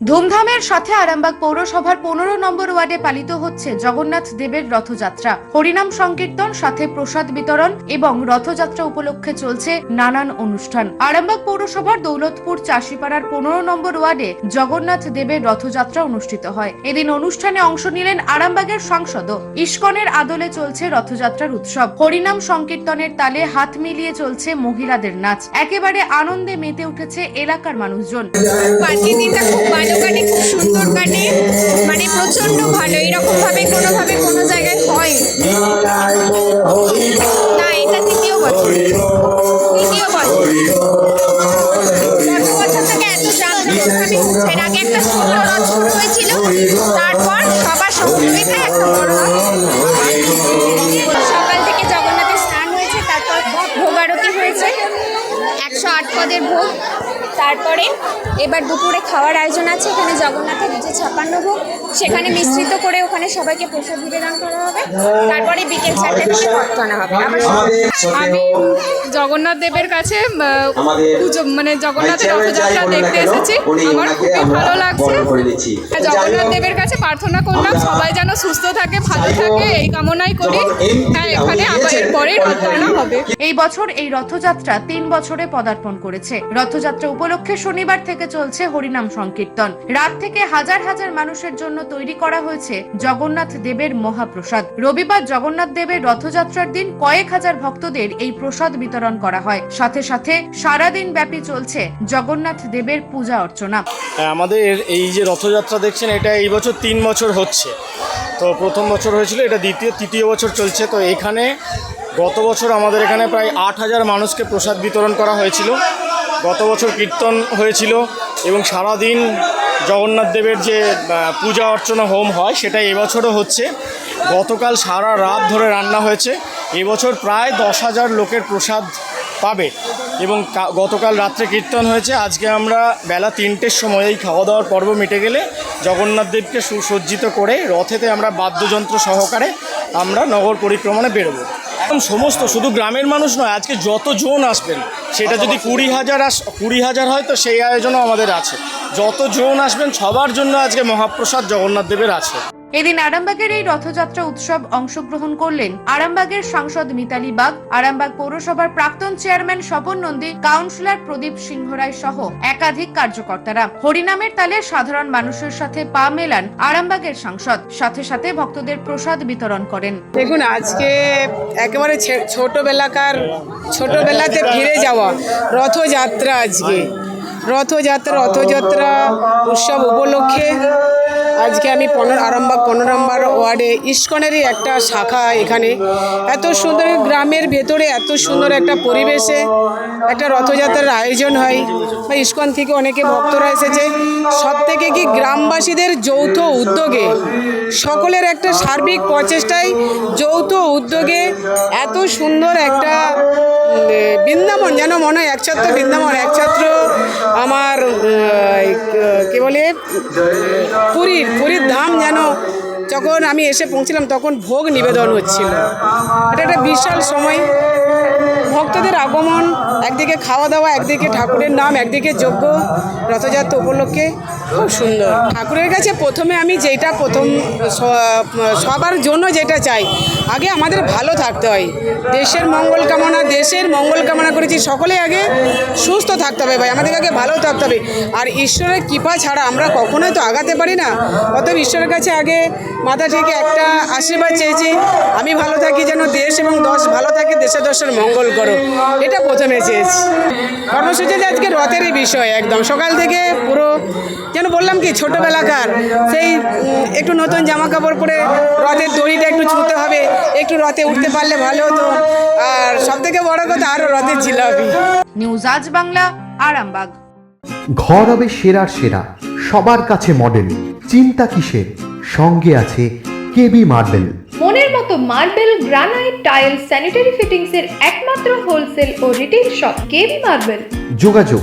ধুমধামের সাথে আরামবাগ পৌরসভার পনেরো নম্বর ওয়ার্ডে পালিত হচ্ছে জগন্নাথ দেবের রথযাত্রা। হরিনাম সংকীর্তন, সাথে প্রসাদ বিতরণ এবং রথযাত্রা উপলক্ষে চলছে নানান অনুষ্ঠান। আরামবাগ পৌরসভার দৌলতপুর চাষিপাড়ার পনেরো নম্বর ওয়ার্ডে জগন্নাথ দেবের রথযাত্রা অনুষ্ঠিত হয়। এদিন অনুষ্ঠানে অংশ নিলেন আরামবাগের সাংসদ ইস্কনের আদলে চলছে রথযাত্রার উৎসব। হরিনাম সংকীর্তনের তালে হাত মিলিয়ে চলছে মহিলাদের নাচ। একেবারে আনন্দে মেতে উঠেছে এলাকার মানুষজন। কাটে, খুব সুন্দর কাটে। মানে প্রচণ্ড ভালো এরকম ভাবে কোনোভাবে কোনো জায়গায় হয় না। এটা তৃতীয় বছর। তৃতীয় বছর। গত বছর থেকে এত চাল এর আগে একটা ছোট রথ শুরু হয়েছিল একশো আট পদের ভোগ। তারপরে এবার দুপুরে খাওয়ার আয়োজন আছে এখানে জগন্নাথের যে ছাপান্ন ভোগ। সেখানে মিশ্রিত করে ওখানে সবাইকে প্রসাদ নিবেদন করা হবে। তারপরে বিকেল চারটে থেকে ভোগ টানা হবে। আবার আমি জগন্নাথ দেবের কাছে পুজো মানে জগন্নাথের রথযাত্রা দেখতে এসেছি। আমার খুবই ভালো লাগছে। হ্যাঁ, জগন্নাথ দেবের কাছে প্রার্থনা করলাম সবাই যেন সুস্থ থাকে ভালো থাকে এই কামনাই করি। হ্যাঁ এখানে আবার এরপরে রথ টানা হবে। এই বছর এই রথযাত্রা তিন বছরে পদার্পণ করেছে। রথযাত্রা উপলক্ষে শনিবার থেকে চলছে হরিনাম সংকীর্তন। রাত থেকে হাজার হাজার মানুষের জন্য তৈরি করা হয়েছে জগন্নাথ দেবের মহাপ্রসাদ। রবিবার জগন্নাথ দেবের রথযাত্রার দিন কয়েক হাজার ভক্তদের এই প্রসাদ বিতরণ করা হয়। সাথে সাথে সারাদিন ব্যাপী চলছে জগন্নাথ দেবের পূজা অর্চনা। হ্যাঁ, আমাদের এই যে রথযাত্রা দেখছেন এটা এই বছর তিন বছর হচ্ছে। তো প্রথম বছর হয়েছিল এটা দ্বিতীয় তৃতীয় বছর চলছে। তো এখানে গত বছর আমাদের এখানে প্রায় আট হাজার মানুষকে প্রসাদ বিতরণ করা হয়েছিল। গত বছর কীর্তন হয়েছিল এবং সারাদিন জগন্নাথ দেবের যে পূজা অর্চনা হোম হয় সেটা এবছরও হচ্ছে। গতকাল সারা রাত ধরে রান্না হয়েছে। এবছর প্রায় দশ হাজার লোকের প্রসাদ পাবে এবং গতকাল রাত্রে কীর্তন হয়েছে। আজকে আমরা বেলা তিনটের সময় এই খাওয়া দাওয়ার পর্ব মিটে গেলে জগন্নাথ দেবকে সুসজ্জিত করে রথেতে আমরা বাদ্যযন্ত্র সহকারে আমরা নগর পরিক্রমণে বেরোবো। এখন সমস্ত শুধু গ্রামের মানুষ নয়, আজকে যত জন আসবেন, সেটা যদি কুড়ি হাজার আস কুড়ি হাজার হয় তো সেই আয়োজনও আমাদের আছে। যত জন আসবেন সবার জন্য আজকে মহাপ্রসাদ জগন্নাথ দেবের আছে। এদিন আরামবাগের এই রথযাত্রা উৎসব অংশগ্রহণ করলেন আরামবাগের সাংসদ মিতালি বাগ, আরামবাগ পৌরসভার প্রাক্তন চেয়ারম্যান স্বপন নন্দী, কাউন্সিলর প্রদীপ সিংহ রায় সহ একাধিক কার্যকর্তারা। হরিনামের তালে সাধারণ মানুষের সাথে পা মেলান আরামবাগের সাংসদ। সাথে সাথে ভক্তদের প্রসাদ বিতরণ করেন। দেখুন, আজকে একেবারে ছোটবেলাকার ছোটবেলাতে ফিরে যাওয়া রথযাত্রা আজকে। রথযাত্রা রথযাত্রা উৎসব উপলক্ষে আজকে আমি পনেরো আরামবাগ, পনেরো নম্বর ওয়ার্ডে ইস্কনেরই একটা শাখা এখানে। এত সুন্দর গ্রামের ভেতরে, এত সুন্দর একটা পরিবেশে একটা রথযাত্রার আয়োজন হয়। বা ইস্কন থেকে অনেকে ভক্তরা এসেছে। সব থেকে কি গ্রামবাসীদের যৌথ উদ্যোগে, সকলের একটা সার্বিক প্রচেষ্টায় যৌথ উদ্যোগে এত সুন্দর একটা বৃন্দাবন, যেন মনে হয় একছত্র বৃন্দাবন একছত্র আমার কি বলে? পুরীর পুরীর ধাম যেন যখন আমি এসে পৌঁছলাম তখন ভোগ নিবেদন হচ্ছিল। এটা একটা বিশাল সময়। ভক্তদের আগমন, একদিকে খাওয়া দাওয়া, একদিকে ঠাকুরের নাম, একদিকে যজ্ঞ। রথযাত্রা উপলক্ষে খুব সুন্দর। ঠাকুরের কাছে প্রথমে আমি যেটা প্রথম সবার জন্য যেটা চাই, আগে আমাদের ভালো থাকতে হয়। দেশের মঙ্গল কামনা, দেশের মঙ্গল কামনা করেছি, সকলে আগে সুস্থ থাকতে হবে ভাই, আমাদের আগে ভালো থাকতে হবে। আর ঈশ্বরের কৃপা ছাড়া আমরা কখনোই তো আগাতে পারি না। অতএব ঈশ্বরের কাছে আগে মাথা থেকে একটা আশীর্বাদ চেয়েছি, আমি ভালো থাকি যেন দেশ এবং দশ ভালো থাকে দেশে দশের মঙ্গল করো। এটা প্রথমে চেয়েছি। কর্মসূচিতে আজকে রথেরই বিষয় একদম। সকাল থেকে পুরো যেন বললাম কি ছোটোবেলাকার। সেই একটু নতুন জামা কাপড় পরে রথের দড়িটা একটু ছুঁতে হবে একটু রথে উঠতে পারলে ভালো হতো। আর সব থেকে বড় কথা আরও রথের জিলাপি নিউজ আজ বাংলা আরামবাগ। ঘর হবে সেরার সেরা সবার কাছে মডেল চিন্তা কিসের? সঙ্গে আছে কেবি মার্বেল মনের মতো marble granite tile sanitary fittings এর একমাত্র হোলসেল ও রিটেল শপ কেবি মার্বেল যোগাযোগ